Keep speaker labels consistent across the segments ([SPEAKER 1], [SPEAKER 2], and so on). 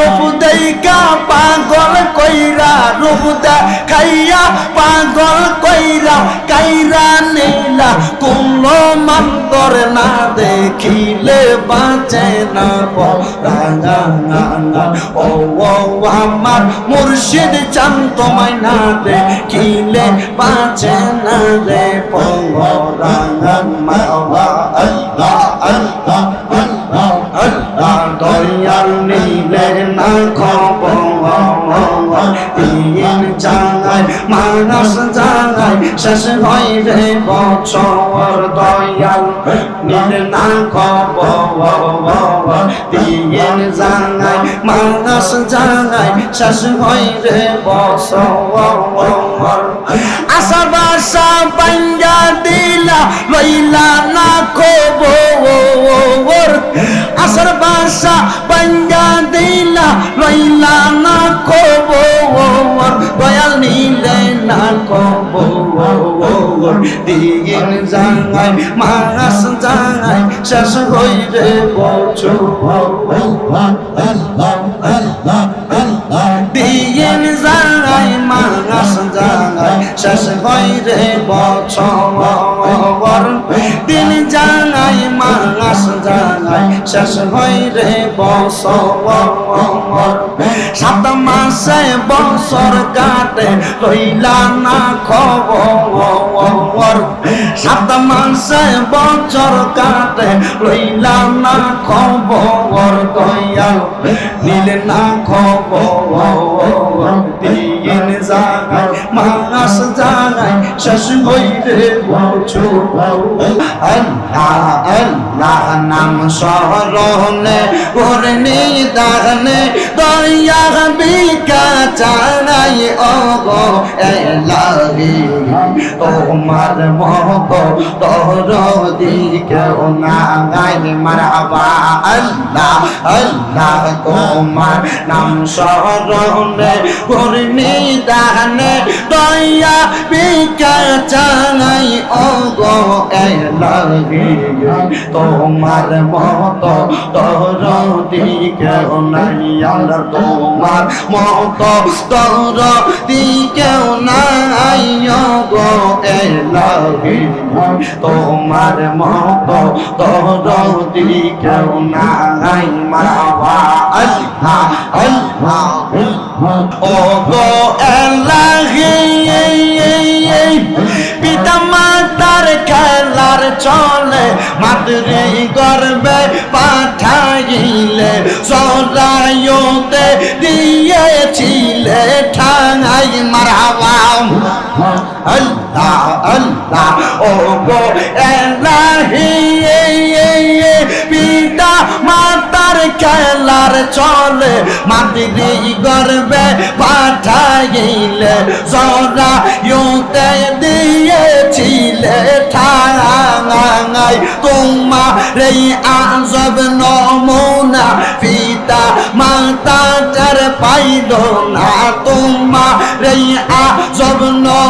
[SPEAKER 1] রূপ দেইকা পাগল কইরা রূপ দেখাইয়া পাগল কইরা, কাইরা নীলা কুলো মান্তর না দেখিলে বাঁচে না রাঙা ও ও, আমার মুর্শিদ চান তোমায় না দেখিলে বাঁচে না রে পঙ্গরাঙা শেষ রে বছর দয়াল, নীল না খবর তিন জাগায় মানস জাগায় শেষ রে বছর। আশা বাসা পাঞ্জা দিলা, লইলা না খবর। আসার বাসা পাঞ্জা দিলা, লইলা না দিন জাঙায় মাস জাঙায় শেষ হইরে বছর দিন জাঙায় মাস জাঙায় শেষ হইরে বছর দিন মাস শেষ হইরে বছর সাত মাসে বছর কাটে লইলা না খবর সাত মাসে বছর কাটে লইলা না খবর, দয়াল। নিলে না খবর, দিন মাস শেষ হইরে বছর আল্লাহ আল্লাহ নাম স্মরণে করে নিদানে দয়া বিকা চানাই অগো এলাহি তোমার মত তোর দিকে নাগাই মারহাবা। আল্লাহ আল্লাহ, তোমার নাম স্মরণে করে নিদানে দয়া বিকা চানাই অগো এলাহি তোমার মত তোর দিকে নাই, আল্লাহ, তোমার মত তোর দিকে নাই তোমার মত তোর কেউ নাই মারহাবা আল্লাহ আল্লাহ ও গো এলাহি পিতা চলে মাতৃ গর্বে পাঠাইলে সরাইতে দিয়েছিলে ঠাঙাই মারাবা আল্লাহ আল্লাহ ও গো এলাহি পিতা মাতার খেলার চলে মাতৃ গর্বে পাঠাইলে সরাইতে দিয়েছিলে ঠাঙাই তোমার এই আজব নমুনা পিতা মাতা চার পাইল না তোমার এই আজব নমুনা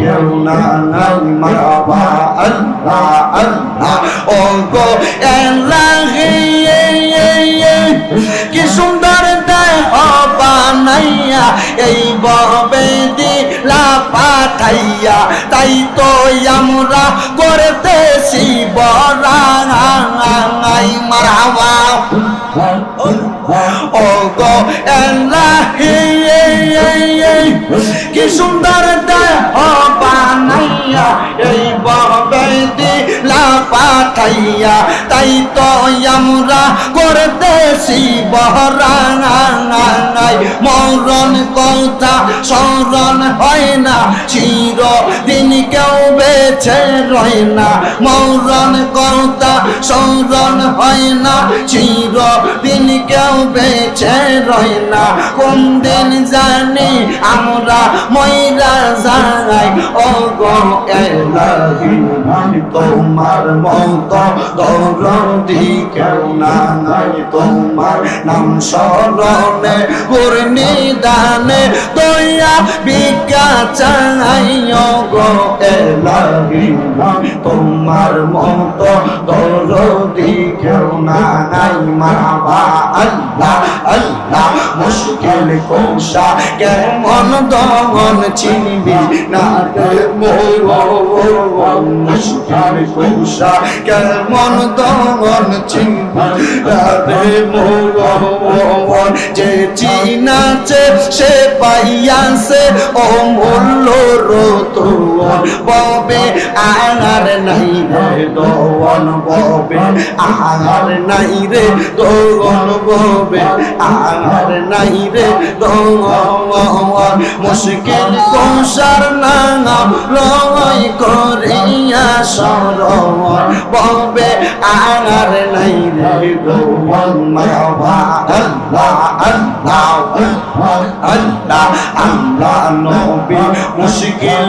[SPEAKER 1] না গাই মারহাবা আল্লাহ আল্লাহ ও গো এলাহি কি সুন্দর দেহ বানাইয়া এই ববে দিলা পাঠাইয়া তাই তো আমরা করতেছি বরাঙাই মারাবা ও গো এলাহি কি সুন্দর দেহ বানাইয়া, এই ববে দিলা পাঠাইয়া তাই তো আমরা করতেছি বহরাঙাই মরণ কথা স্মরণ হয় না দিন কেউ বেছে রয় না। মরণ কথা স্মরণ হয় না। চির দিন কেউ বেছে রয় না। কোন দিন জানি আমরা ময়রা যাই ও তোমার মত দৌড়ি কেউ না, নাই তোমার নাম স্মরণে পূর্ণি দানে দয়া বিজ্ঞা চাই তোমার মত দৌড়ি কেউ না নাই। মারবা আল্লাহ আল্লাহ, মুশকিল কোষা কেমন দমন চিনবি না মুশকিল কোষা কেমন দমন চিনবি রে মোর? যে চিনাছে সে পাইয়াছে ও মূল্য রতন ববে আর নাই রে দোয়ান ববে আর নাই রে দোয়ান ববে আর নাই রে দোয়ান। মুশকিল কোষার নাম লয় করিয়া সরণ ববে আর নাই রে দোয়ান। মাওয়া আল্লাহ আল্লাহ আল্লাহ আল্লাহ, নবী, মুশকিল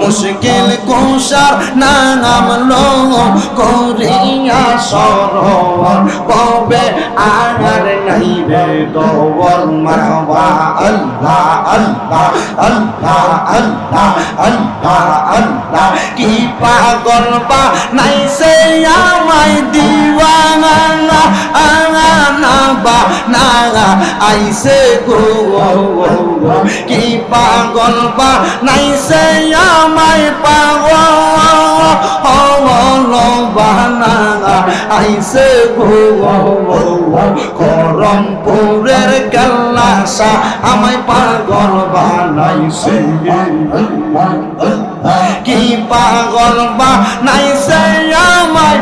[SPEAKER 1] মুশকিল কুষার নাম লো করিয়া সরণ ববে আর নাই রে দওয়ান মারবা আল্লাহ আল্লাহ আল্লাহ আল্লাহ আল্লাহ আল্লাহ। কি পাগল বা নাই সে আমায় দিওয়ানা। আনা বা না আইসে গো কি পাগল বা নাই সে আমায় পাগল বানা আইসে গো করমপুরের কেল্লাসা আমায় পাগল বানাইছে কি পাগল বানাইছে আমায়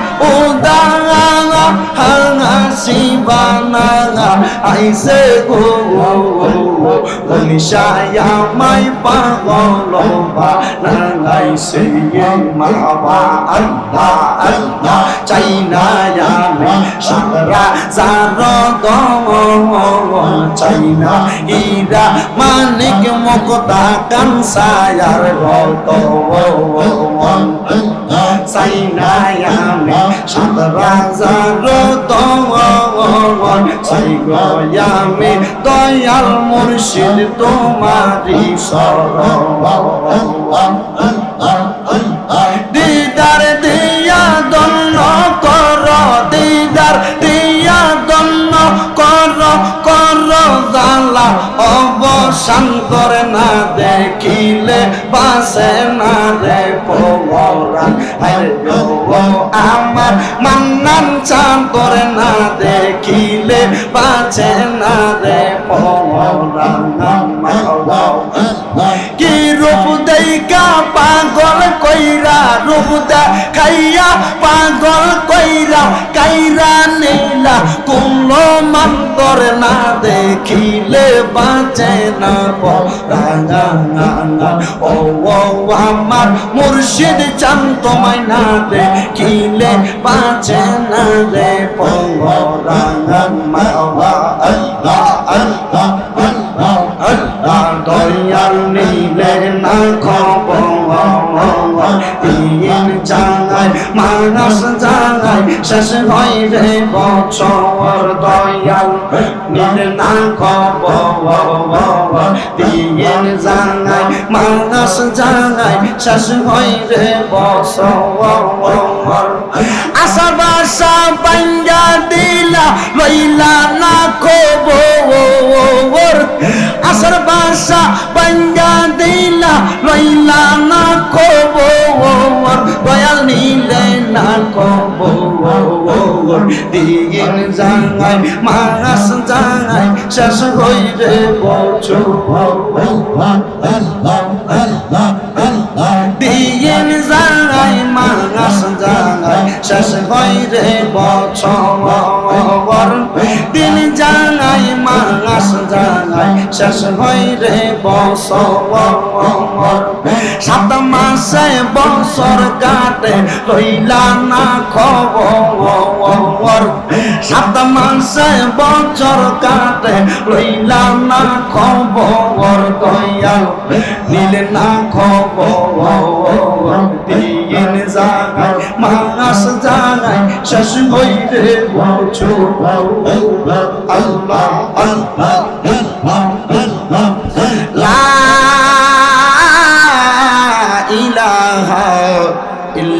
[SPEAKER 1] উদাঙ্গা হাঙাসি বানাঙ্গা আইসে গো নিশায় আমায় পাগল বানাইছে মাবা আল্লাহ আল্লাহ চাই না আমি সারা যার দম চাই না ইরা মানিক মকতা কানসায়ার রত চাই না আমি সারা যার দম চাই আমি দয়াল মুর্শিদ তোমারি সরণ করে না, দেখিলে বাসে না রে পরান আমার মান্নান চান করে না, দেখিলে বাঁচে না রে পরান কি রূপ দেইকা পাগল কইরা, রূপ খাইয়া পাগল কইরা, কাইরা কুলো মান না দেখিলে বাঁচে না রাঙা ও আমার মুর্শিদ চান তোমায় না দেখিলে বাঁচে না রে পরাঙা না খবর। জাগায় শেষ হইবে বছর দয়াল। নির্না খবর দিয়ে জানাই মাস জানাই, শেষ হইবে বছর। আশা বাসা পাঞ্জা দিলা, লইলা না খবর। আসর বাসা পাঞ্জা দিলা, লইলা না খবর। দয়াল নিলে না দিন জাঙ্গাই মাস জাঙ্গাই শেষ হইরে বছর দিন জাঙ্গাই মাস জাঙ্গাই শেষ হইরে বছর দিন জাঙ্গাই মাস জাঙ্গাই শেষ হইরে বছর সাত মাসে বছর কাটে, লইলা না খবর। সাত মাসে বছর কাটে, লইলা না খবর। দয়াল নিলে না খবর। দিন জাগায়, মাস জাগায়, শেষ হইরে বছর। আল্লাহ আল্লাহ লা ইলাহা